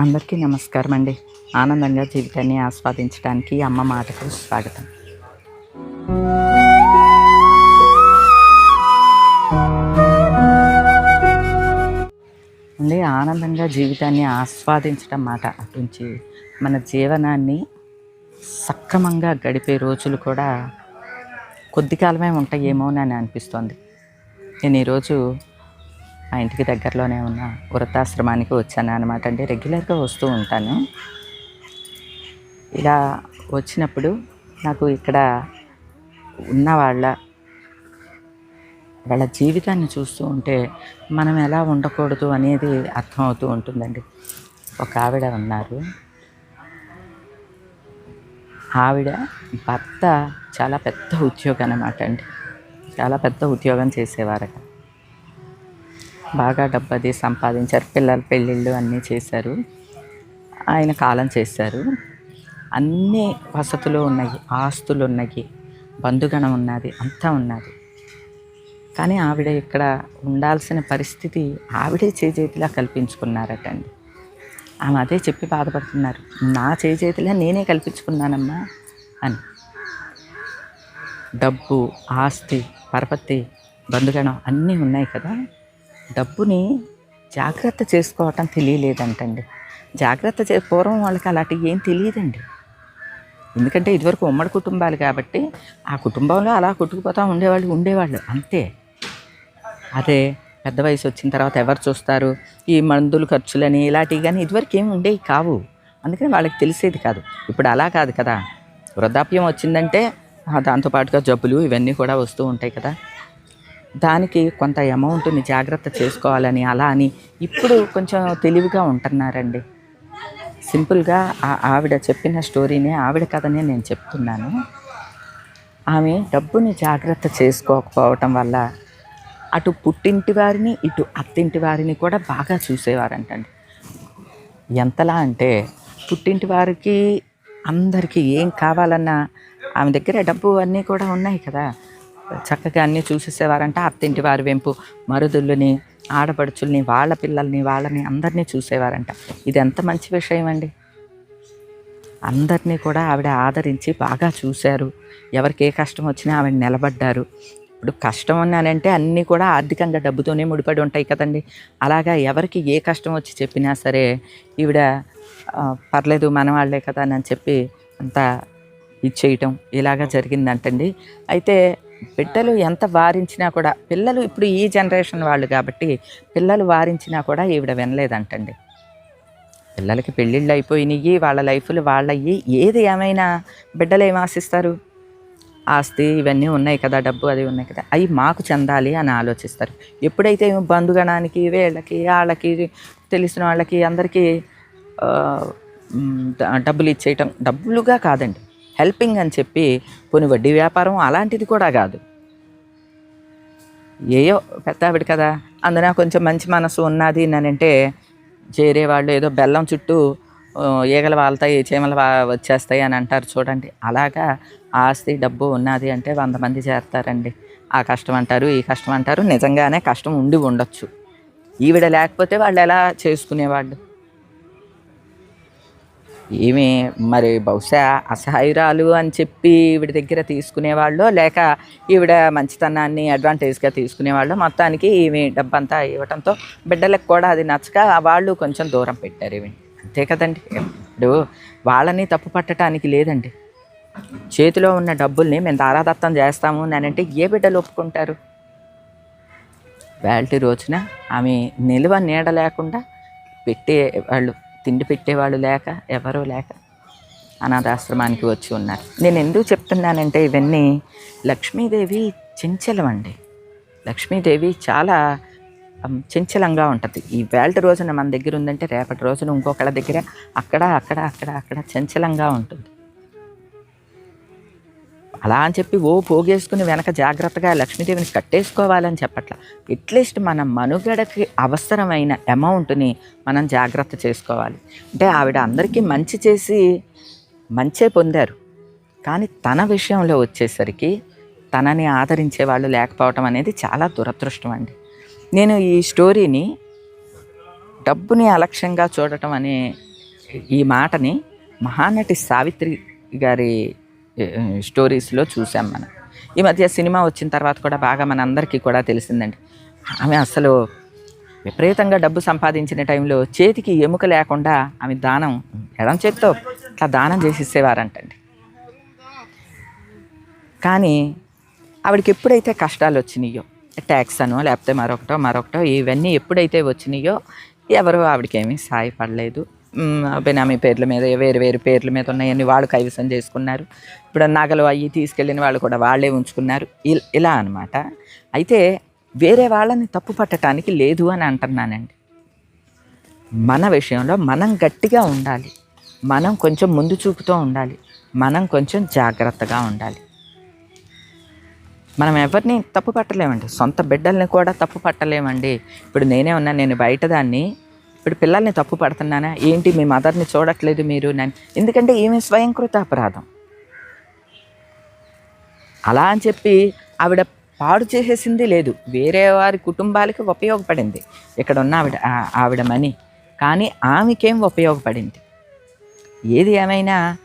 అందరికీ నమస్కారం అండి. ఆనందంగా జీవితాన్ని ఆస్వాదించడానికి అమ్మ మాటకు స్వాగతం. అండి ఆనందంగా జీవితాన్ని ఆస్వాదించడం మాట అటుంచి మన జీవనాన్ని సక్రమంగా గడిపే రోజులు కూడా కొద్ది కాలమే ఉంటాయేమో అని అనిపిస్తోంది. నేను ఈరోజు మా ఇంటికి దగ్గరలోనే ఉన్న వృద్ధాశ్రమానికి వచ్చాను అనమాట అండి రెగ్యులర్గా వస్తూ ఉంటాను. ఇలా వచ్చినప్పుడు నాకు ఇక్కడ ఉన్న వాళ్ళ వాళ్ళ జీవితాన్ని చూస్తూ ఉంటే మనం ఎలా ఉండకూడదు అనేది అర్థమవుతూ ఉంటుందండి. ఒక ఆవిడ ఉన్నారు. ఆవిడ భర్త చాలా పెద్ద ఉద్యోగం అనమాట అండి. చాలా పెద్ద ఉద్యోగం చేసేవారట. బాగా డబ్బది సంపాదించారు. పిల్లల పెళ్ళిళ్ళు అన్నీ చేశారు. ఆయన కాలం చేశారు. అన్ని వసతులు ఉన్నాయి ఆస్తులు ఉన్నాయి బంధుగణం ఉన్నది అంతా ఉన్నది. కానీ ఆవిడ ఇక్కడ ఉండాల్సిన పరిస్థితి ఆవిడే చేజేతిలా కల్పించుకున్నారటండి. ఆమె అదే చెప్పి బాధపడుతున్నారు. నా చేజేతిలా నేనే కల్పించుకున్నానమ్మా అని. డబ్బు ఆస్తి పరపతి బంధుగణం అన్నీ ఉన్నాయి కదా. డబ్బుని జాగ్రత్త చేసుకోవటం తెలియలేదంటండి. జాగ్రత్త చే పూర్వం వాళ్ళకి అలాంటివి ఏం తెలియదండి. ఎందుకంటే ఇదివరకు ఉమ్మడి కుటుంబాలు కాబట్టి ఆ కుటుంబంలో అలా కొట్టుకుపోతూ ఉండేవాళ్ళు ఉండేవాళ్ళు. అంతే. అదే పెద్ద వయసు వచ్చిన తర్వాత ఎవరు చూస్తారు? ఈ మందులు ఖర్చులని ఇలాంటివి కానీ ఇదివరకు ఏమి ఉండేవి కావు. అందుకని వాళ్ళకి తెలిసేది కాదు. ఇప్పుడు అలా కాదు కదా. వృద్ధాప్యం వచ్చిందంటే దాంతోపాటుగా జబ్బులు ఇవన్నీ కూడా వస్తూ ఉంటాయి కదా. దానికి కొంత అమౌంట్ని జాగ్రత్త చేసుకోవాలని అలా అని ఇప్పుడు కొంచెం తెలివిగా ఉంటున్నారండి. సింపుల్గా ఆ ఆవిడ చెప్పిన స్టోరీనే ఆవిడ కథనే నేను చెప్తున్నాను. ఆమె డబ్బుని జాగ్రత్త చేసుకోకపోవటం వల్ల అటు పుట్టింటి వారిని ఇటు అత్తింటి వారిని కూడా బాగా చూసేవారంటండి. ఎంతలా అంటే పుట్టింటి వారికి అందరికీ ఏం కావాలన్నా ఆమె దగ్గర డబ్బు అన్నీ కూడా ఉన్నాయి కదా. చక్కగా అన్నీ చూసేసేవారంటే అత్తింటి వారి వెంపు మరుదుల్ని ఆడపడుచుల్ని వాళ్ళ పిల్లల్ని వాళ్ళని అందరినీ చూసేవారంట. ఇది ఎంత మంచి విషయం అండి అందరినీ కూడా ఆవిడ ఆదరించి బాగా చూశారు. ఎవరికి ఏ కష్టం వచ్చినా ఆవిడ నిలబడ్డారు. ఇప్పుడు కష్టం అన్నానంటే అన్నీ కూడా ఆర్థికంగా డబ్బుతోనే ముడిపడి ఉంటాయి కదండి. అలాగా ఎవరికి ఏ కష్టం వచ్చి చెప్పినా సరే ఈవిడ పర్లేదు మన వాళ్ళే కదా అని చెప్పి అంతా ఇచ్చేయటం ఇలాగా జరిగిందంటండి. అయితే బిడ్డలు ఎంత వారించినా కూడా పిల్లలు ఇప్పుడు ఈ జనరేషన్ వాళ్ళు కాబట్టి పిల్లలు వారించినా కూడా ఈవిడ వినలేదంటండి. పిల్లలకి పెళ్ళిళ్ళు అయిపోయినాయి వాళ్ళ లైఫ్లు వాళ్ళయ్యి ఏది ఏమైనా బిడ్డలు ఏం ఆశిస్తారు? ఆస్తి ఇవన్నీ ఉన్నాయి కదా డబ్బు అది ఉన్నాయి కదా అవి మాకు చెందాలి అని ఆలోచిస్తారు. ఎప్పుడైతే బంధుగణానికి వీళ్ళకి వాళ్ళకి తెలిసిన వాళ్ళకి అందరికీ డబ్బులు ఇచ్చేయటం డబ్బులుగా కాదండి. హెల్పింగ్ అని చెప్పి కొన్ని వడ్డీ వ్యాపారం అలాంటిది కూడా కాదు. ఏయో పెద్ద ఆవిడ కదా అందున కొంచెం మంచి మనసు ఉన్నది అని అంటే చేరే వాళ్ళు ఏదో బెల్లం చుట్టూ ఈగలు వాళ్తాయి చీమలు వచ్చేస్తాయి అని అంటారు చూడండి. అలాగా ఆస్తి డబ్బు ఉన్నది అంటే వంద మంది చేరతారండి. ఆ కష్టం అంటారు ఈ కష్టం అంటారు నిజంగానే కష్టం ఉండి ఉండొచ్చు. ఈవిడ లేకపోతే వాళ్ళు ఎలా చేసుకునేవాళ్ళు? ఈమె మరి బహుశా అసహాయురాలు అని చెప్పి ఈవిడ దగ్గర తీసుకునేవాళ్ళు లేక ఈవిడ మంచితనాన్ని అడ్వాంటేజ్గా తీసుకునేవాళ్ళు మొత్తానికి ఈమె డబ్బంతా ఇవ్వటంతో బిడ్డలకు కూడా అది నచ్చక వాళ్ళు కొంచెం దూరం పెట్టారు ఈమె అంతే కదండి. ఇప్పుడు వాళ్ళని తప్పు పట్టడానికి లేదండి. చేతిలో ఉన్న డబ్బుల్ని మేము దారాదత్తం చేస్తాము అని అంటే ఏ బిడ్డలు ఒప్పుకుంటారు? వేల్టీ రోజున ఆమె నిల్వ నీడ లేకుండా పెట్టే వాళ్ళు తిండి పెట్టేవాళ్ళు లేక ఎవరూ లేక అనాథాశ్రమానికి వచ్చి ఉన్నారు. నేను ఎందుకు చెప్తున్నానంటే ఇవన్నీ లక్ష్మీదేవి చెంచలం అండి. లక్ష్మీదేవి చాలా చెంచలంగా చంచలంగా ఉంటుంది. ఈ వేల్ట రోజున మన దగ్గర ఉందంటే రేపటి రోజున ఇంకొకళ్ళ దగ్గర అక్కడ అక్కడ అక్కడ అక్కడ చంచలంగా ఉంటుంది. అలా అని చెప్పి ఓ పోగేసుకుని వెనక జాగ్రత్తగా లక్ష్మీదేవిని కట్టేసుకోవాలని చెప్పట్ల. అట్లీస్ట్ మన మనుగడకి అవసరమైన అమౌంట్ని మనం జాగ్రత్త చేసుకోవాలి. అంటే ఆవిడ అందరికీ మంచి చేసి మంచే పొందారు. కానీ తన విషయంలో వచ్చేసరికి తనని ఆదరించే వాళ్ళు లేకపోవటం అనేది చాలా దురదృష్టం అండి. నేను ఈ స్టోరీని డబ్బుని అలక్ష్యంగా చూడటం అనే ఈ మాటని మహానటి సావిత్రి గారి స్టోరీస్లో చూసాం మనం. ఈ మధ్య సినిమా వచ్చిన తర్వాత కూడా బాగా మనందరికీ కూడా తెలిసిందండి. ఆమె అసలు విపరీతంగా డబ్బు సంపాదించిన టైంలో చేతికి ఎముక లేకుండా ఆమె దానం ఎడం చేత్తో ఇట్లా దానం చేసి ఇచ్చేవారంటండి కానీ ఆవిడకి ఎప్పుడైతే కష్టాలు వచ్చినాయో ట్యాక్స్ అనో లేకపోతే మరొకటో మరొకటో ఇవన్నీ ఎప్పుడైతే వచ్చినాయో ఎవరు ఆవిడకేమీ సాయపడలేదు. బెనామీ పేర్ల మీద వేరు వేరు పేర్ల మీద ఉన్నాయని వాళ్ళు కైవసం చేసుకున్నారు. ఇప్పుడు నగలు అవి తీసుకెళ్ళిన వాళ్ళు కూడా వాళ్ళే ఉంచుకున్నారు. ఇలా అనమాట అయితే వేరే వాళ్ళని తప్పు పట్టడానికి లేదు అని అంటున్నానండి. మన విషయంలో మనం గట్టిగా ఉండాలి. మనం కొంచెం ముందు చూపుతూ ఉండాలి. మనం కొంచెం జాగ్రత్తగా ఉండాలి. మనం ఎవరిని తప్పు పట్టలేమండి. సొంత బిడ్డల్ని కూడా తప్పు పట్టలేమండి. ఇప్పుడు నేనే ఉన్నా నేను బయట దాన్ని ఇప్పుడు పిల్లల్ని తప్పు పడుతున్నానా? ఏంటి మీ మదర్ని చూడట్లేదు మీరు నన్ను ఎందుకంటే ఈమె స్వయంకృత అపరాధం. అలా అని చెప్పి ఆవిడ పాడు చేసేసింది లేదు. వేరే వారి కుటుంబాలకి ఉపయోగపడింది. ఇక్కడ ఉన్న ఆవిడ ఆవిడ మని కానీ ఆమెకేం ఉపయోగపడింది? ఏది ఏమైనా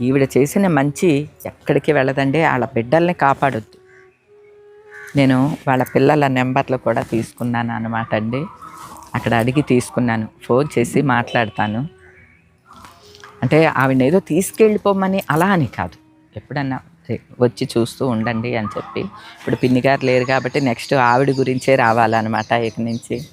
ఈవిడ చేసిన మంచి ఎక్కడికి వెళ్ళదండి. వాళ్ళ బిడ్డల్ని కాపాడొద్దు. నేను వాళ్ళ పిల్లల నెంబర్లు కూడా తీసుకున్నాను అనమాట అండి. అక్కడ అడిగి తీసుకున్నాను. ఫోన్ చేసి మాట్లాడతాను. అంటే ఆవిడ ఏదో తీసుకెళ్ళిపోమని అలా అని కాదు. ఎప్పుడన్నా వచ్చి చూస్తూ ఉండండి అని చెప్పి. ఇప్పుడు పిన్ని గారు లేరు కాబట్టి నెక్స్ట్ ఆవిడ గురించే రావాలన్నమాట ఇక నుంచి.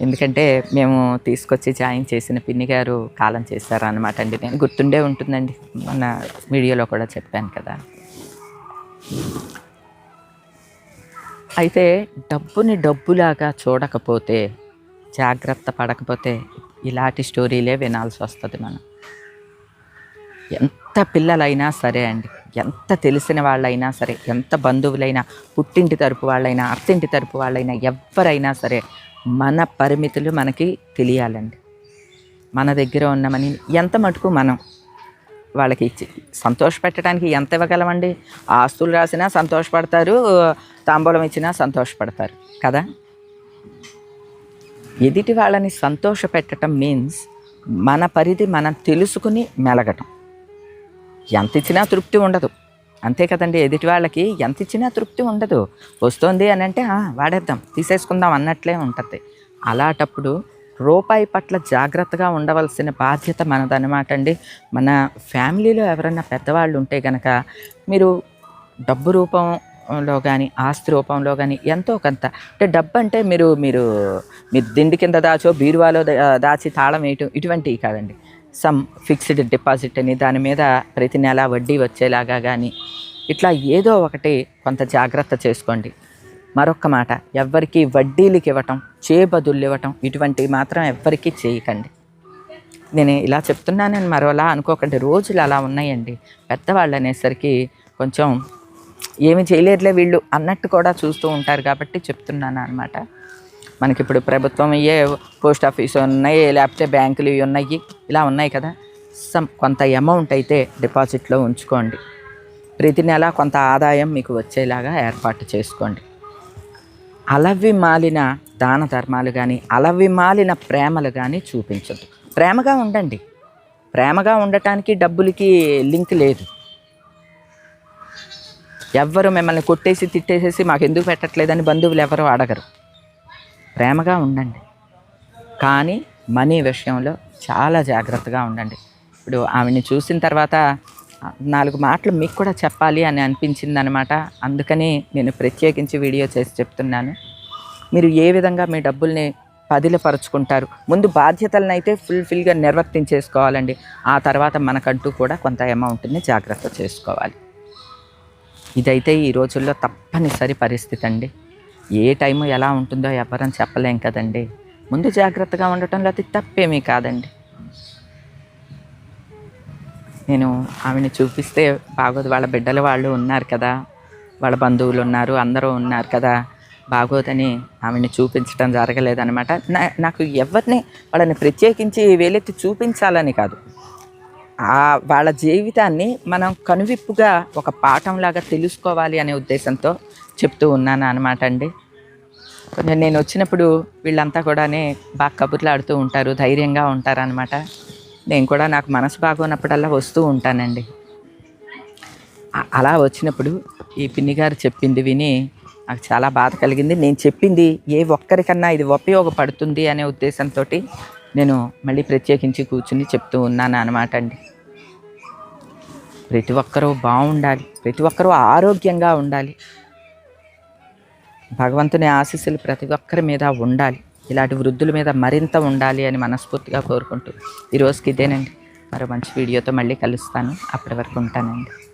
ఎందుకంటే మేము తీసుకొచ్చి జాయిన్ చేసిన పిన్ని గారు కాలం చేశారనమాట అండి. నేను గుర్తుండే ఉంటుందండి. మన వీడియోలో కూడా చెప్పాను కదా. అయితే డబ్బుని డబ్బులాగా చూడకపోతే జాగ్రత్త పడకపోతే ఇలాంటి స్టోరీలే వినాల్సి వస్తుంది మనం. ఎంత పిల్లలైనా సరే అండి ఎంత తెలిసిన వాళ్ళైనా సరే ఎంత బంధువులైనా పుట్టింటి తరపు వాళ్ళైనా అత్తింటి తరపు వాళ్ళైనా ఎవరైనా సరే మన పరిమితులు మనకి తెలియాలండి. మన దగ్గర ఉన్నామని ఎంత మటుకు మనం వాళ్ళకి ఇచ్చి సంతోషపెట్టడానికి ఎంత ఇవ్వగలమండి? ఆస్తులు రాసినా సంతోషపడతారు తాంబూలం ఇచ్చినా సంతోషపడతారు కదా? ఎదుటి వాళ్ళని సంతోష పెట్టడం మీన్స్ మన పరిధి మనం తెలుసుకుని మెలగటం. ఎంత ఇచ్చినా తృప్తి ఉండదు. అంతే కదండి ఎదుటి వాళ్ళకి ఎంత ఇచ్చినా తృప్తి ఉండదు. వస్తుంది అని అంటే వాడేద్దాం తీసేసుకుందాం అన్నట్లే ఉంటుంది. అలాంటప్పుడు రూపాయి పట్ల జాగ్రత్తగా ఉండవలసిన బాధ్యత మనదనమాట అండి. మన ఫ్యామిలీలో ఎవరైనా పెద్దవాళ్ళు ఉంటే కనుక మీరు డబ్బు రూపం రూపంలో కానీ ఆస్తి రూపంలో కానీ ఎంతో కొంత. అంటే డబ్బు అంటే మీరు మీరు మీరు దిండి కింద దాచో బీరువాలో దాచి తాళం వేయటం ఇటువంటివి కాదండి. సమ్ ఫిక్స్డ్ డిపాజిట్ అని దాని మీద ప్రతి నెల వడ్డీ వచ్చేలాగా కానీ ఇట్లా ఏదో ఒకటి కొంత జాగ్రత్త చేసుకోండి. మరొక్క మాట ఎవ్వరికి వడ్డీలకి ఇవ్వటం చేబదులు ఇవ్వటం ఇటువంటివి మాత్రం ఎవ్వరికీ చేయకండి. నేను ఇలా చెప్తున్నానని మరోలా అనుకోకండి. రోజులు అలా ఉన్నాయండి. పెద్దవాళ్ళు అనేసరికి కొంచెం ఏమి చేయలేరులే వీళ్ళు అన్నట్టు కూడా చూస్తూ ఉంటారు కాబట్టి చెప్తున్నాను అనమాట మనకి ఇప్పుడు ప్రభుత్వం అయ్యే పోస్ట్ ఆఫీస్ ఉన్నాయి లేకపోతే బ్యాంకులు ఇవి ఉన్నాయి ఇలా ఉన్నాయి కదా. సమ్ కొంత అమౌంట్ అయితే డిపాజిట్లో ఉంచుకోండి. ప్రతి నెల కొంత ఆదాయం మీకు వచ్చేలాగా ఏర్పాటు చేసుకోండి. అలవి మాలిన దాన ధర్మాలు కానీ అలవి మాలిన ప్రేమలు కానీ చూపించద్దు. ప్రేమగా ఉండండి. ప్రేమగా ఉండటానికి డబ్బులకి లింక్ లేదు. ఎవ్వరు మిమ్మల్ని కొట్టేసి తిట్టేసేసి మాకు ఎందుకు పెట్టట్లేదని బంధువులు ఎవరు అడగరు. ప్రేమగా ఉండండి. కానీ మనీ విషయంలో చాలా జాగ్రత్తగా ఉండండి. ఇప్పుడు ఆమెని చూసిన తర్వాత నాలుగు మాటలు మీకు కూడా చెప్పాలి అని అనిపించింది అనమాట అందుకని నేను ప్రత్యేకించి వీడియో చేసి చెప్తున్నాను. మీరు ఏ విధంగా మీ డబ్బుల్ని పదిలపరుచుకుంటారు? ముందు బాధ్యతలను అయితే ఫుల్ఫిల్గా నిర్వర్తించేసుకోవాలండి. ఆ తర్వాత మనకంటూ కూడా కొంత అమౌంట్ని జాగ్రత్త చేసుకోవాలి. ఇదైతే ఈ రోజుల్లో తప్పనిసరి పరిస్థితి అండి ఏ టైము ఎలా ఉంటుందో ఎవరని చెప్పలేం కదండి. ముందు జాగ్రత్తగా ఉండటంలో అది తప్పేమీ కాదండి. నేను ఆమెను చూపిస్తే బాగోదు వాళ్ళ బిడ్డలు వాళ్ళు ఉన్నారు కదా వాళ్ళ బంధువులు ఉన్నారు అందరూ ఉన్నారు కదా బాగోదని ఆమెను చూపించడం జరగలేదనమాట నా నాకు ఎవరిని వాళ్ళని ప్రత్యేకించి వేలెత్తి చూపించాలని కాదు. వాళ్ళ జీవితాన్ని మనం కనువిప్పుగా ఒక పాఠంలాగా తెలుసుకోవాలి అనే ఉద్దేశంతో చెప్తూ ఉన్నాను అనమాట అండి. కొంచెం నేను వచ్చినప్పుడు వీళ్ళంతా కూడానే బాగా కబుర్లు ఆడుతూ ఉంటారు ధైర్యంగా ఉంటారనమాట నేను కూడా నాకు మనసు బాగున్నప్పుడల్లా వస్తూ ఉంటానండి. అలా వచ్చినప్పుడు ఈ పిన్ని గారు చెప్పింది విని నాకు చాలా బాధ కలిగింది. నేను చెప్పింది ఏ ఒక్కరికన్నా ఇది ఉపయోగపడుతుంది అనే ఉద్దేశంతో నేను మళ్ళీ ప్రత్యేకించి కూర్చుని చెప్తూ ఉన్నాను అనమాట అండి. ప్రతి ఒక్కరూ బాగుండాలి. ప్రతి ఒక్కరూ ఆరోగ్యంగా ఉండాలి. భగవంతుని ఆశీస్సులు ప్రతి ఒక్కరి మీద ఉండాలి. ఇలాంటి వృద్ధుల మీద మరింత ఉండాలి అని మనస్ఫూర్తిగా కోరుకుంటూ ఈరోజుకి ఇదేనండి. మరో మంచి వీడియోతో మళ్ళీ కలుస్తాను. అప్పటి వరకు ఉంటానండి.